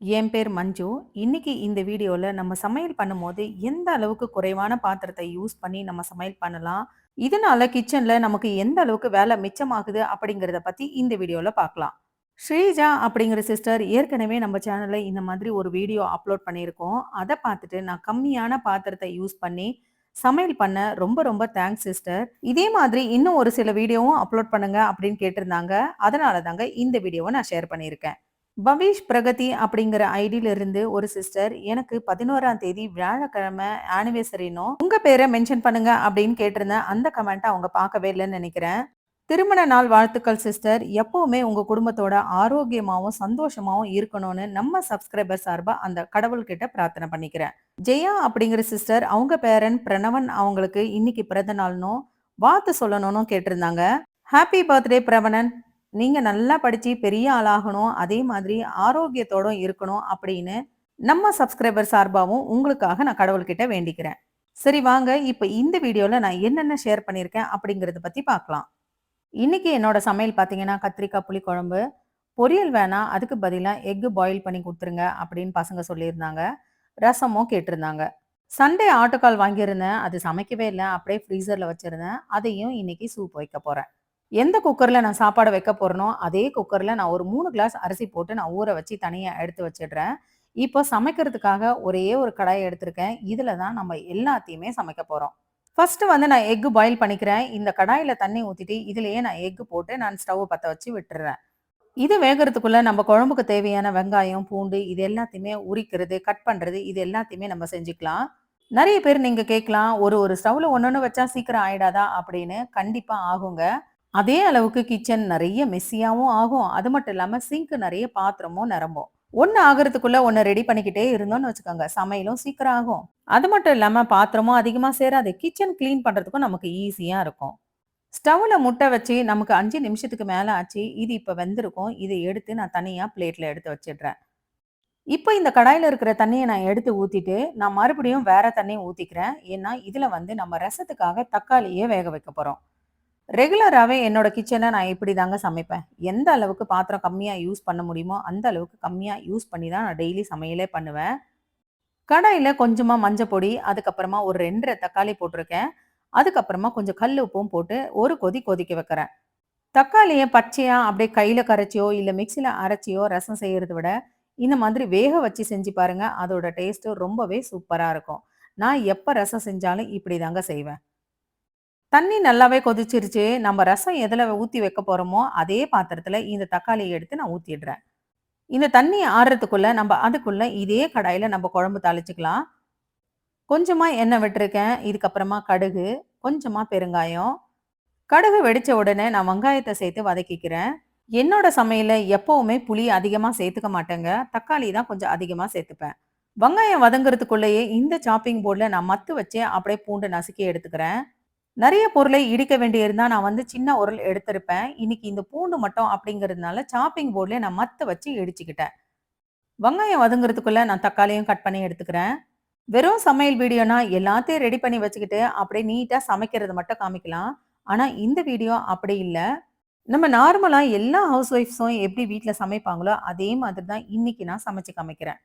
என் பேர் மஞ்சு. இன்னைக்கு இந்த வீடியோவில் நம்ம சமையல் பண்ணும்போது, எந்த அளவுக்கு குறைவான பாத்திரத்தை யூஸ் பண்ணி நம்ம சமையல் பண்ணலாம்? இதனால கிச்சனில் நமக்கு எந்த அளவுக்கு வேலை மிச்சமாகுது? அப்படிங்கிறத பற்றி இந்த வீடியோவில் பார்க்கலாம். ஸ்ரீஜா அப்படிங்கிற சிஸ்டர் ஏற்கனவே நம்ம சேனலில் இந்த மாதிரி ஒரு வீடியோ அப்லோட் பண்ணியிருக்கோம். அதை பார்த்துட்டு நான் கம்மியான பாத்திரத்தை யூஸ் பண்ணி சமையல் பண்ண ரொம்ப ரொம்ப தேங்க்ஸ் சிஸ்டர். இதே மாதிரி இன்னும் ஒரு சில வீடியோவும் அப்லோட் பண்ணுங்க அப்படின்னு கேட்டிருந்தாங்க. அதனால தாங்க இந்த வீடியோவை நான் ஷேர் பண்ணியிருக்கேன். பவிஷ் பிரகதி அப்படிங்கிற ஐடியில இருந்து ஒரு சிஸ்டர் எனக்கு பதினோராம் தேதி வியாழக்கிழமை ஆனிவர்சரினும் உங்க பேரை மென்ஷன் பண்ணுங்க அப்படின்னு கேட்டிருந்தேன் அந்த கமெண்ட் அவங்க பார்க்கவே இல்லைன்னு நினைக்கிறேன். திருமண நாள் வாழ்த்துக்கள் சிஸ்டர் எப்பவுமே உங்க குடும்பத்தோட ஆரோக்கியமாவும் சந்தோஷமாவும் இருக்கணும்னு நம்ம சப்ஸ்கிரைபர் சார்பாக அந்த கடவுள்கிட்ட பிரார்த்தனை பண்ணிக்கிறேன். ஜெயா அப்படிங்கிற சிஸ்டர் அவங்க பேரன் பிரணவன் அவங்களுக்கு இன்னைக்கு பிறந்த நாள்னும் வாழ்த்து சொல்லணும்னு கேட்டிருந்தாங்க. ஹாப்பி பர்த்டே பிரவணன் நீங்க நல்லா படிச்சு பெரிய ஆளாகணும் அதே மாதிரி ஆரோக்கியத்தோட இருக்கணும் அப்படின்னு நம்ம சப்ஸ்கிரைபர் சார்பாகவும் உங்களுக்காக நான் கடவுள்கிட்ட வேண்டிக்கிறேன். சரி வாங்க. இப்போ இந்த வீடியோவில் நான் என்னென்ன ஷேர் பண்ணியிருக்கேன் அப்படிங்கிறத பற்றி பார்க்கலாம். இன்னைக்கு என்னோட சமையல் பார்த்தீங்கன்னா கத்திரிக்காய் புளி குழம்பு பொரியல் வேணாம் அதுக்கு பதிலாக எக்கு பாயில் பண்ணி கொடுத்துருங்க அப்படின்னு பசங்க சொல்லியிருந்தாங்க. ரசமும் கேட்டிருந்தாங்க. சண்டே ஆட்டுக்கால் வாங்கியிருந்தேன். அது சமைக்கவே இல்லை. அப்படியே ஃப்ரீசரில் வச்சுருந்தேன். அதையும் இன்னைக்கு சூப் வைக்க போகிறேன் எந்த குக்கரில் நான் சாப்பாடு வைக்க போறேனோ அதே குக்கரில் நான் ஒரு மூணு கிளாஸ் அரிசி போட்டு நான் ஊற வச்சு தனியாக எடுத்து வச்சிடுறேன். இப்போ சமைக்கிறதுக்காக ஒரே ஒரு கடாயை எடுத்திருக்கேன். இதில் தான் நம்ம எல்லாத்தையுமே சமைக்க போகிறோம் ஃபர்ஸ்ட் வந்து நான் எக் பாயில் பண்ணிக்கிறேன். இந்த கடாயில தண்ணி ஊற்றிட்டு இதுலயே நான் எக் போட்டு நான் ஸ்டவ் பற்ற வச்சு விட்டுறேன். இது வேகிறதுக்குள்ள நம்ம குழம்புக்கு தேவையான வெங்காயம் பூண்டு இது எல்லாத்தையுமே உரிக்கிறது கட் பண்றது இது எல்லாத்தையுமே நம்ம செஞ்சுக்கலாம். நிறைய பேர் நீங்க கேட்கலாம் ஒரு ஒரு ஸ்டவ்ல ஒன்று வச்சா சீக்கிரம் ஆயிடாதா அப்படின்னு. கண்டிப்பா ஆகுங்க. அதே அளவுக்கு கிச்சன் நிறைய மெஸ்ஸியாகவும் ஆகும். அது மட்டும் இல்லாமல் சிங்க் நிறைய பாத்திரமும் நிரம்பும். ஒன்று ஆகிறதுக்குள்ள ஒன்று ரெடி பண்ணிக்கிட்டே இருந்தோம்னு வச்சுக்கோங்க சமையலும் சீக்கிரம் ஆகும். அது மட்டும் இல்லாமல் பாத்திரமும் அதிகமாக சேராது. கிச்சன் க்ளீன் பண்ணுறதுக்கும் நமக்கு ஈஸியாக இருக்கும். ஸ்டவ்வில் முட்டை வச்சு நமக்கு அஞ்சு நிமிஷத்துக்கு மேலே ஆச்சு. இது இப்போ வெந்திருக்கும். இதை எடுத்து நான் தனியாக பிளேட்டில் எடுத்து வச்சிடுறேன். இப்போ இந்த கடாயில் இருக்கிற தண்ணியை நான் எடுத்து ஊற்றிட்டு நான் மறுபடியும் வேற தண்ணியை ஊற்றிக்கிறேன் ஏன்னா இதில் வந்து நம்ம ரசத்துக்காக தக்காளியே வேக வைக்க போகிறோம் ரெகுலராகவே என்னோட கிச்சனை நான் இப்படி தாங்க சமைப்பேன். எந்த அளவுக்கு பாத்திரம் கம்மியாக யூஸ் பண்ண முடியுமோ அந்த அளவுக்கு கம்மியாக யூஸ் பண்ணி தான் நான் டெய்லி சமையலே பண்ணுவேன். கடாயில் கொஞ்சமாக மஞ்சள் பொடி அதுக்கப்புறமா ஒரு ரெண்டரை தக்காளி போட்டிருக்கேன். அதுக்கப்புறமா கொஞ்சம் கல் உப்பும் போட்டு ஒரு கொதி கொதிக்க வைக்கிறேன். தக்காளியை பச்சையாக அப்படியே கையில் கரைச்சியோ இல்லை மிக்சியில் அரைச்சியோ ரசம் செய்கிறத விட இந்த மாதிரி வேக வச்சு செஞ்சு பாருங்கள் அதோட டேஸ்ட்டு ரொம்பவே சூப்பராக இருக்கும். நான் எப்போ ரசம் செஞ்சாலும் இப்படி தாங்க செய்வேன். தண்ணி நல்லாவே கொதிச்சிருச்சு. நம்ம ரசம் எதில் ஊற்றி வைக்க போகிறோமோ அதே பாத்திரத்தில் இந்த தக்காளியை எடுத்து நான் ஊற்றிடுறேன் இந்த தண்ணி ஆறுறதுக்குள்ளே நம்ம அதுக்குள்ளே இதே கடாயில் நம்ம குழம்பு தாளிச்சிக்கலாம். கொஞ்சமாக எண்ணெய் விட்டுருக்கேன். இதுக்கப்புறமா கடுகு கொஞ்சமாக பெருங்காயம். கடுகு வெடித்த உடனே நான் வெங்காயத்தை சேர்த்து வதக்கிக்கிறேன். என்னோட சமையலில் எப்போவுமே புளி அதிகமாக சேர்த்துக்க மாட்டேங்க. தக்காளி தான் கொஞ்சம் அதிகமாக சேர்த்துப்பேன். வெங்காயம் வதங்குறதுக்குள்ளேயே இந்த சாப்பிங் போர்டில் நான் மத்து வச்சு அப்படியே பூண்டு நசுக்கி எடுத்துக்கிறேன். நிறைய பொருளை இடிக்க வேண்டியிருந்தா நான் வந்து சின்ன உரல் எடுத்திருப்பேன். இன்னைக்கு இந்த பூண்டு மட்டும் அப்படிங்கிறதுனால சாப்பிங் போர்டில் நான் மத்த வச்சு இடிச்சுக்கிட்டேன். வெங்காயம் வதங்குறதுக்குள்ள நான் தக்காளியும் கட் பண்ணி எடுத்துக்கிறேன். வெறும் சமையல் வீடியோனா எல்லாத்தையும் ரெடி பண்ணி வச்சுக்கிட்டு அப்படியே நீட்டாக சமைக்கிறது மட்டும் காமிக்கலாம். ஆனால் இந்த வீடியோ அப்படி இல்லை. நம்ம நார்மலாக எல்லா ஹவுஸ் ஒய்ஃப்ஸும் எப்படி வீட்டில் சமைப்பாங்களோ அதே மாதிரி தான் இன்னைக்கு நான் சமைச்சு காமிக்கிறேன்.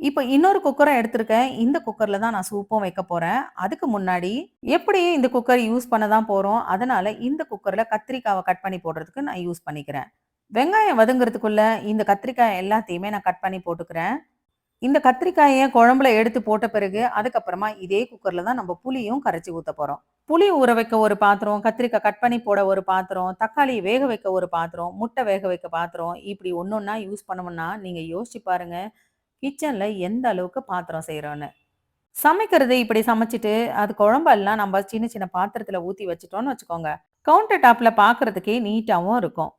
இப்போ இன்னொரு குக்கரை எடுத்திருக்கேன். இந்த குக்கரில் தான் நான் சூப்பும் வைக்க போகிறேன் அதுக்கு முன்னாடி எப்படியும் இந்த குக்கர் யூஸ் பண்ண தான் போகிறோம் அதனால் இந்த குக்கரில் கத்திரிக்காவை கட் பண்ணி போடுறதுக்கு நான் யூஸ் பண்ணிக்கிறேன். வெங்காயம் வதுங்கிறதுக்குள்ளே இந்த கத்திரிக்காய் எல்லாத்தையுமே நான் கட் பண்ணி போட்டுக்கிறேன். இந்த கத்திரிக்காயை குழம்புல எடுத்து போட்ட பிறகு அதுக்கப்புறமா இதே குக்கரில் தான் நம்ம புளியும் கரைச்சி ஊற்ற போகிறோம் புளி ஊற வைக்க ஒரு பாத்திரம் கத்திரிக்காய் கட் பண்ணி போட ஒரு பாத்திரம் தக்காளி வேக வைக்க ஒரு பாத்திரம் முட்டை வேக வைக்க பாத்திரம் இப்படி ஒன்னொன்னா யூஸ் பண்ணோம்னா நீங்கள் யோசிச்சு பாருங்கள் கிச்சனில் எந்த அளவுக்கு பாத்திரம் செய்கிறோன்னு சமைக்கிறது இப்படி சமைச்சிட்டு அது குழம்பெல்லாம் நம்ம சின்ன சின்ன பாத்திரத்தில் ஊற்றி வச்சிட்டோன்னு வச்சுக்கோங்க. கவுண்டர் டாப்பில் பார்க்குறதுக்கே நீட்டாகவும் இருக்கும்.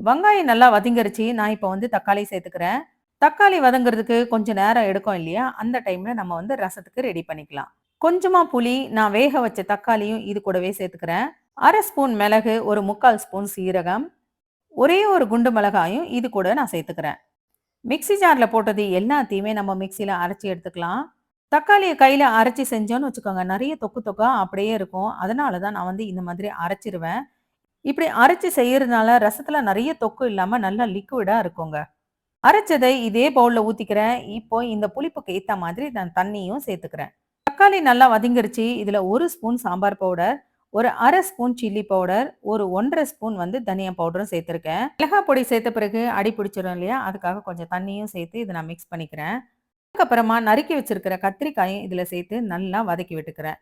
வெங்காயம் நல்லா வதங்கரிச்சு நான் இப்போ வந்து தக்காளி சேர்த்துக்கிறேன். தக்காளி வதங்குறதுக்கு கொஞ்சம் நேரம் எடுக்கும் இல்லையா? அந்த டைமில் நம்ம வந்து ரசத்துக்கு ரெடி பண்ணிக்கலாம். கொஞ்சமாக புளி நான் வேக வச்ச தக்காளியும் இது கூடவே சேர்த்துக்கிறேன். அரை ஸ்பூன் மிளகு ஒரு முக்கால் ஸ்பூன் சீரகம் ஒரே ஒரு குண்டு மிளகாயும் இது கூட நான் சேர்த்துக்கிறேன். மிக்சி ஜாரில் போட்டது எல்லாத்தையுமே நம்ம மிக்சியில் அரைச்சி எடுத்துக்கலாம். தக்காளியை கையில் அரைச்சி செஞ்சோன்னு வச்சுக்கோங்க. நிறைய தொக்கு தொக்கா அப்படியே இருக்கும். அதனால தான் நான் வந்து இந்த மாதிரி அரைச்சிருவேன். இப்படி அரைச்சி செய்யறதுனால ரசத்தில் நிறைய தொக்கு இல்லாமல் நல்லா லிக்விடாக இருக்குங்க. அரைச்சதை இதே பவுலில் ஊற்றிக்கிறேன் இப்போ இந்த புளிப்புக்கு ஏற்ற மாதிரி நான் தண்ணியும் சேர்த்துக்கிறேன். தக்காளி நல்லா வதங்கிருச்சு. இதில் ஒரு ஸ்பூன் சாம்பார் பவுடர், ஒரு அரை ஸ்பூன் சில்லி பவுடர், ஒரு 1 1/2 ஸ்பூன் வந்து தனியா பவுடரும் சேர்த்துருக்கேன் மிளகாய் பொடி சேர்த்த பிறகு அடி பிடிச்சிரும் இல்லையா? அதுக்காக கொஞ்சம் தண்ணியும் சேர்த்து இதை நான் மிக்ஸ் பண்ணிக்கிறேன். அதுக்கப்புறமா நறுக்கி வச்சிருக்கிற கத்திரிக்காயும் இதில் சேர்த்து நல்லா வதக்கி விட்டுக்கிறேன்.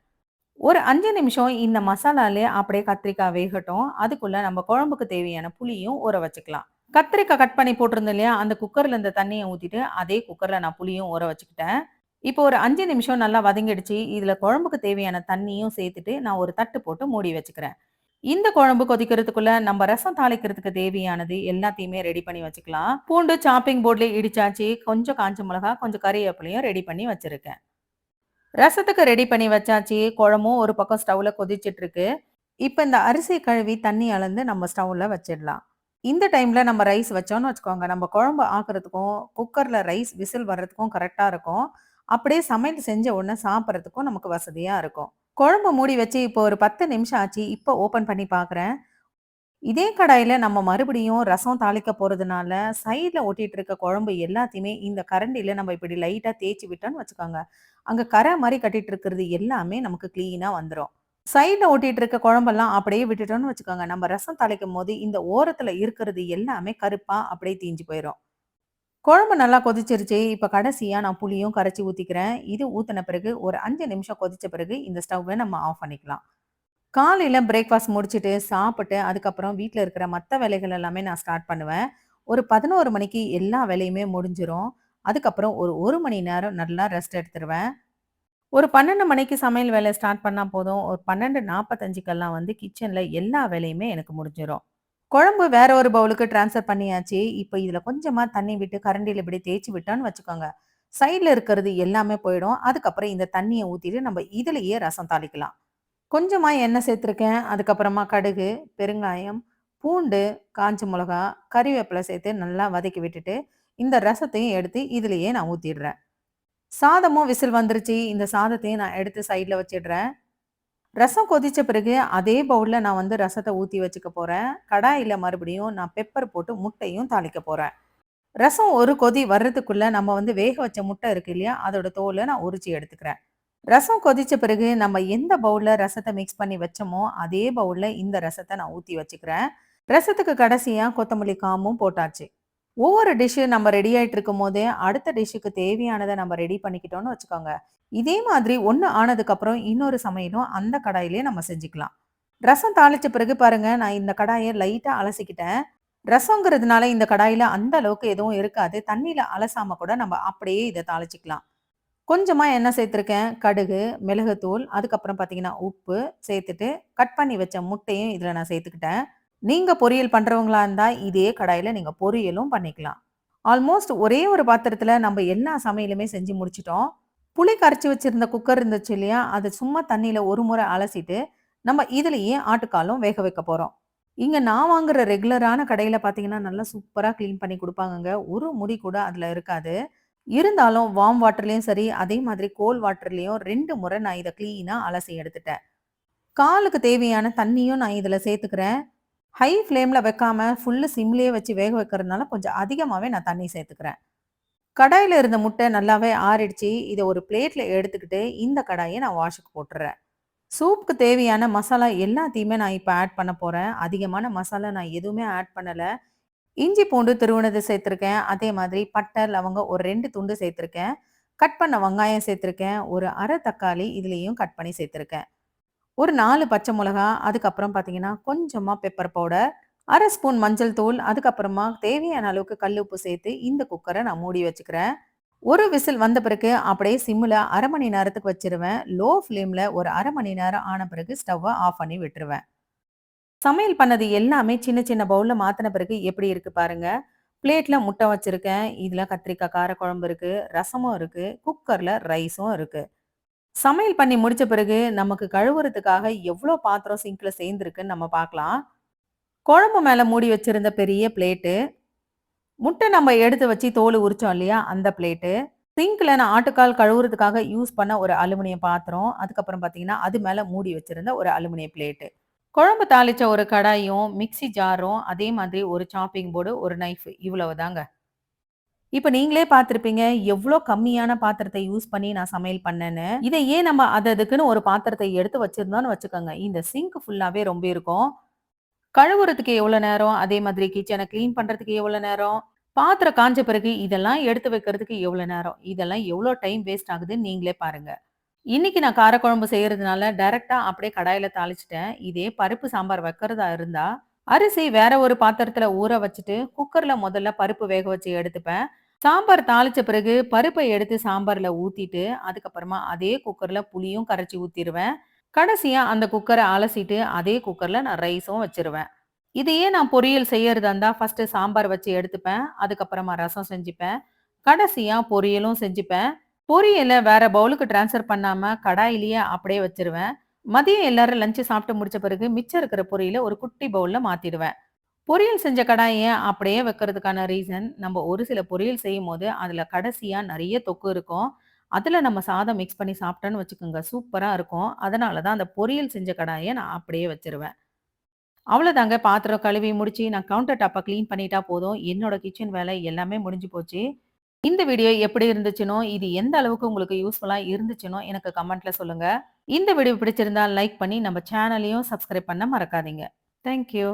ஒரு அஞ்சு நிமிஷம் இந்த மசாலாலே அப்படியே கத்திரிக்காய் வேகட்டும். அதுக்குள்ள நம்ம குழம்புக்கு தேவையான புளியும் ஊற வச்சுக்கலாம். கத்திரிக்காய் கட் பண்ணி போட்டிருந்தோம் இல்லையா? அந்த குக்கர்ல இந்த தண்ணியை ஊத்திட்டு, அதே குக்கர்ல நான் புளியும் ஊற வச்சுக்கிட்டேன். இப்போ ஒரு அஞ்சு நிமிஷம் நல்லா வதங்கிடுச்சு. இதில் குழம்புக்கு தேவையான தண்ணியும் சேர்த்துட்டு, நான் ஒரு தட்டு போட்டு மூடி வச்சுக்கிறேன். இந்த குழம்பு கொதிக்கிறதுக்குள்ள நம்ம ரசம் தாளிக்கிறதுக்கு தேவையானது எல்லாத்தையுமே ரெடி பண்ணி வச்சுக்கலாம். பூண்டு சாப்பிங் போர்ட்ல இடிச்சாச்சு. கொஞ்சம் காஞ்ச மிளகா, கொஞ்சம் கறிவேப்பிலையும் ரெடி பண்ணி வச்சிருக்கேன். ரசத்துக்கு ரெடி பண்ணி வச்சாச்சு. குழம்பும் ஒரு பக்கம் ஸ்டவ்ல கொதிச்சிட்டு இருக்கு. இப்போ இந்த அரிசி கழுவி தண்ணி அளந்து நம்ம ஸ்டவ்ல வச்சிடலாம். இந்த டைம்ல நம்ம ரைஸ் வச்சோம்னு வச்சுக்கோங்க, நம்ம குழம்பு ஆக்குறதுக்கும், குக்கர்ல ரைஸ் விசில் வர்றதுக்கும் கரெக்டா இருக்கும். அப்படியே சமையல் செஞ்ச உடனே சாப்பிட்றதுக்கும் நமக்கு வசதியாக இருக்கும். குழம்பு மூடி வச்சு இப்போ ஒரு 10 நிமிஷம் ஆச்சு. இப்போ ஓப்பன் பண்ணி பார்க்குறேன். இதே கடாயில் நம்ம மறுபடியும் ரசம் தாளிக்க போகிறதுனால சைடில் ஒட்டிகிட்டு இருக்க குழம்பு எல்லாத்தையுமே இந்த கரண்டியில் நம்ம இப்படி லைட்டாக தேய்ச்சி விட்டோம்னு வச்சுக்கோங்க, அங்கே கரை மாதிரி கட்டிட்டு இருக்கிறது எல்லாமே நமக்கு க்ளீனாக வந்துடும் சைடில் ஒட்டிகிட்டு இருக்க குழம்பெல்லாம் அப்படியே விட்டுட்டோன்னு வச்சுக்கோங்க, நம்ம ரசம் தாளிக்கும்போது இந்த ஓரத்தில் இருக்கிறது எல்லாமே கருப்பாக அப்படியே தீஞ்சு போயிடும் குழம்பு நல்லா கொதிச்சிருச்சு. இப்போ கடைசியாக நான் புளியும் கரைச்சி ஊற்றிக்கிறேன் இது ஊற்றின பிறகு ஒரு அஞ்சு நிமிஷம் கொதித்த பிறகு இந்த ஸ்டவ்வை நம்ம ஆஃப் பண்ணிக்கலாம். காலையில் பிரேக்ஃபாஸ்ட் முடிச்சுட்டு, சாப்பிட்டு, அதுக்கப்புறம் வீட்டில் இருக்கிற மற்ற வேலைகள் எல்லாமே நான் ஸ்டார்ட் பண்ணுவேன். ஒரு 11 மணிக்கு எல்லா வேலையுமே முடிஞ்சிடும் அதுக்கப்புறம் ஒரு ஒரு மணி நேரம் நல்லா ரெஸ்ட் எடுத்துருவேன். ஒரு 12 மணிக்கு சமையல் வேலை ஸ்டார்ட் பண்ணால் போதும். ஒரு 12:45க்கெல்லாம் வந்து கிச்சனில் எல்லா வேலையுமே எனக்கு முடிஞ்சிடும் குழம்பு வேற ஒரு பவுலுக்கு ட்ரான்ஸ்ஃபர் பண்ணியாச்சு. இப்போ இதில் கொஞ்சமாக தண்ணி விட்டு கரண்டியில் இப்படி தேய்ச்சி விட்டோம்னு வச்சுக்கோங்க, சைடில் இருக்கிறது எல்லாமே போயிடும். அதுக்கப்புறம் இந்த தண்ணியை ஊற்றிட்டு நம்ம இதுலேயே ரசம் தாளிக்கலாம். கொஞ்சமாக எண்ணெய் சேர்த்துருக்கேன். அதுக்கப்புறமா கடுகு, பெருங்காயம், பூண்டு, காஞ்ச மிளகா, கறிவேப்பிலை சேர்த்து நல்லா வதக்கி விட்டுட்டு, இந்த ரசத்தையும் எடுத்து இதுலேயே நான் ஊற்றிடுறேன் சாதமும் விசில் வந்துருச்சு. இந்த சாதத்தையும் நான் எடுத்து சைடில் வச்சிடுறேன். ரசம் கொதித்த பிறகு அதே பவுலில் நான் வந்து ரசத்தை ஊற்றி வச்சுக்க போகிறேன் கடாயில் மறுபடியும் நான் பெப்பர் போட்டு முட்டையும் தாளிக்க போகிறேன் ரசம் ஒரு கொதி வர்றதுக்குள்ளே நம்ம வந்து வேக வச்ச முட்டை இருக்கு இல்லையா? அதோட தோலை நான் உரிச்சி எடுத்துக்கிறேன். ரசம் கொதித்த பிறகு நம்ம எந்த பவுலில் ரசத்தை மிக்ஸ் பண்ணி வச்சோமோ, அதே பவுலில் இந்த ரசத்தை நான் ஊற்றி வச்சுக்கிறேன். ரசத்துக்கு கடைசியாக கொத்தமல்லி காமும் போட்டாச்சு. ஒவ்வொரு டிஷ்ஷு நம்ம ரெடி ஆகிட்டு இருக்கும் போதே அடுத்த டிஷ்ஷுக்கு தேவையானதை நம்ம ரெடி பண்ணிக்கிட்டோம்னு வச்சுக்கோங்க. இதே மாதிரி ஒன்று ஆனதுக்கப்புறம் இன்னொரு சமையலும் அந்த கடாயிலேயே நம்ம செஞ்சுக்கலாம். ரசம் தாளிச்ச பிறகு பாருங்க, நான் இந்த கடாயை லைட்டாக அலசிக்கிட்டேன். ரசங்கிறதுனால இந்த கடாயில அந்த அளவுக்கு எதுவும் இருக்காது. தண்ணியில் அலசாம கூட நம்ம அப்படியே இதை தாளிச்சிக்கலாம் கொஞ்சமாக என்ன சேர்த்துருக்கேன். கடுகு, மிளகுத்தூள், அதுக்கப்புறம் பார்த்தீங்கன்னா, உப்பு சேர்த்துட்டு, கட் பண்ணி வச்ச முட்டையும் இதில் நான் சேர்த்துக்கிட்டேன். நீங்கள் பொரியல் பண்ணுறவங்களா இருந்தால் இதே கடாயில் நீங்கள் பொரியலும் பண்ணிக்கலாம். ஆல்மோஸ்ட் ஒரே ஒரு பாத்திரத்தில் நம்ம எல்லா சமையலுமே செஞ்சு முடிச்சிட்டோம் புளி கரைச்சி வச்சுருந்த குக்கர் இருந்துச்சு இல்லையா? அதை சும்மா தண்ணியில் ஒரு முறை அலசிட்டு, நம்ம இதுலேயே ஆட்டுக்காலும் வேக வைக்க போகிறோம் இங்கே நான் வாங்குற ரெகுலரான கடையில் பார்த்தீங்கன்னா, நல்லா சூப்பராக கிளீன் பண்ணி கொடுப்பாங்கங்க ஒரு முடி கூட அதில் இருக்காது. இருந்தாலும் வார்ம் வாட்டர்லேயும் சரி, அதே மாதிரி கோல்ட் வாட்டர்லேயும் ரெண்டு முறை நான் இதை க்ளீனாக அலசி எடுத்துட்டேன். காலுக்கு தேவையான தண்ணியும் நான் இதில் சேர்த்துக்கிறேன். ஹை ஃப்ளேமில் வைக்காமல் ஃபுல்லு சிம்லேயே வச்சு வேக வைக்கிறதுனால கொஞ்சம் அதிகமாகவே நான் தண்ணி சேர்த்துக்கிறேன். கடாயில் இருந்த முட்டை நல்லாவே ஆறிடுச்சு. இதை ஒரு பிளேட்டில் எடுத்துக்கிட்டு, இந்த கடாயை நான் வாஷுக்கு போட்டுறேன். சூப்புக்கு தேவையான மசாலா எல்லாத்தையுமே நான் இப்போ ஆட் பண்ண போகிறேன் அதிகமான மசாலா நான் எதுவுமே ஆட் பண்ணலை இஞ்சி, பூண்டு துருவுனது சேர்த்துருக்கேன். அதே மாதிரி பட்டை, லவங்கம் ஒரு ரெண்டு துண்டு சேர்த்துருக்கேன். கட் பண்ண வெங்காயம் சேர்த்துருக்கேன். ஒரு அரை தக்காளி இதுலேயும் கட் பண்ணி சேர்த்துருக்கேன். ஒரு நாலு பச்சை மிளகா, அதுக்கப்புறம் பார்த்தீங்கன்னா, கொஞ்சமாக பெப்பர் பவுடர், அரை ஸ்பூன் மஞ்சள் தூள், அதுக்கப்புறமா தேவையான அளவுக்கு கல் உப்பு சேர்த்து இந்த குக்கரை நான் மூடி வச்சுக்கிறேன். ஒரு விசில் வந்த பிறகு அப்படியே சிம்மில் அரை மணி நேரத்துக்கு வச்சிருவேன் லோ ஃப்ளேமில் ஒரு அரை மணி நேரம் ஆன பிறகு ஸ்டவ்வை ஆஃப் பண்ணி விட்டுருவேன். சமையல் பண்ணது எல்லாமே சின்ன சின்ன பவுலில் மாற்றின பிறகு எப்படி இருக்கு பாருங்க. பிளேட்ல முட்டை வச்சிருக்கேன். இதில் கத்திரிக்காய் காரக்குழம்பு இருக்கு, ரசமும் இருக்கு, குக்கர்ல ரைஸும் இருக்குது சமையல் பண்ணி முடிச்ச பிறகு நமக்கு கழுவுறதுக்காக எவ்வளோ பாத்திரம் சிங்கில் சேர்ந்துருக்குன்னு நம்ம பார்க்கலாம். குழம்பு மேலே மூடி வச்சிருந்த பெரிய பிளேட்டு. முட்டை நம்ம எடுத்து வச்சு தோல் உரிச்சோம் இல்லையா? அந்த பிளேட்டு. சிங்கில் நான் ஆட்டுக்கால் கழுவுறதுக்காக யூஸ் பண்ண ஒரு அலுமினியம் பாத்திரம். அதுக்கப்புறம் பார்த்தீங்கன்னா, அது மேலே மூடி வச்சிருந்த ஒரு அலுமினியம் பிளேட்டு. குழம்பு தாளிச்ச ஒரு கடாயும், மிக்ஸி ஜாரும், அதே மாதிரி ஒரு சாப்பிங் போர்டு, ஒரு நைஃப் இவ்வளவுதாங்க. இப்ப நீங்களே பார்த்திருப்பீங்க, எவ்வளோ கம்மியான பாத்திரத்தை யூஸ் பண்ணி நான் சமையல் பண்ணேன்னு. இதை ஏன் நம்ம அது அதுக்குன்னு ஒரு பாத்திரத்தை எடுத்து வச்சிருந்தோம்னு வச்சுக்கோங்க, இந்த சிங்க் ஃபுல்லாவே இருக்கும் கழுவுறதுக்கு எவ்வளோ நேரம், அதே மாதிரி கிச்சனை கிளீன் பண்றதுக்கு எவ்வளோ நேரம், பாத்திரம் காஞ்ச பிறகு இதெல்லாம் எடுத்து வைக்கிறதுக்கு எவ்வளோ நேரம், இதெல்லாம் எவ்வளோ டைம் வேஸ்ட் ஆகுதுன்னு நீங்களே பாருங்க. இன்னைக்கு நான் காரக்குழம்பு செய்யறதுனால டைரக்டா அப்படியே கடாயில தாளிச்சிட்டேன் இதே பருப்பு சாம்பார் வைக்கிறதா இருந்தா, அரிசி வேற ஒரு பாத்திரத்துல ஊற வச்சுட்டு, குக்கர்ல முதல்ல பருப்பு வேக வச்சு எடுத்துப்பேன். சாம்பார் தாளிச்ச பிறகு பருப்பை எடுத்து சாம்பார்ல ஊத்திட்டு, அதுக்கப்புறமா அதே குக்கர்ல புளியும் கரைச்சி ஊத்திடுவேன் கடைசியா அந்த குக்கரை அலசிட்டு, அதே குக்கர்ல நான் ரைஸும் வச்சிருவேன் இதையே நான் பொரியல் செய்யறதா இருந்தா, ஃபர்ஸ்ட்டு சாம்பார் வச்சு எடுத்துப்பேன். அதுக்கப்புறமா ரசம் செஞ்சுப்பேன். கடைசியா பொரியலும் செஞ்சுப்பேன். பொரியலை வேற பவுலுக்கு ட்ரான்ஸ்ஃபர் பண்ணாம, கடாயிலேயே அப்படியே வச்சுருவேன். மதியம் எல்லாரும் லஞ்சு சாப்பிட்டு முடிச்ச பிறகு, மிச்சம் இருக்கிற பொரியல ஒரு குட்டி பவுல்ல மாத்திடுவேன். பொரியல் செஞ்ச கடாயை அப்படியே வைக்கிறதுக்கான ரீசன், நம்ம ஒரு சில பொரியல் செய்யும்போது, அதில் கடைசியாக நிறைய தொக்கு இருக்கும். அதில் நம்ம சாதம் மிக்ஸ் பண்ணி சாப்பிட்டோன்னு வச்சுக்கோங்க, சூப்பராக இருக்கும். அதனால தான் அந்த பொரியல் செஞ்ச கடாயை நான் அப்படியே வச்சிருவேன் அவ்வளோதாங்க பாத்திரம் கழுவி முடிச்சு, நான் கவுண்டர் டாப்பை க்ளீன் பண்ணிட்டா போதும். என்னோட கிச்சன் வேலை எல்லாமே முடிஞ்சு போச்சு. இந்த வீடியோ எப்படி இருந்துச்சுனோ இது எந்த அளவுக்கு உங்களுக்கு யூஸ்ஃபுல்லாக இருந்துச்சுனோ எனக்கு கமெண்ட்ல சொல்லுங்க. இந்த வீடியோ பிடிச்சிருந்தா லைக் பண்ணி நம்ம சேனலையும் சப்ஸ்கிரைப் பண்ண மறக்காதீங்க. Thank you.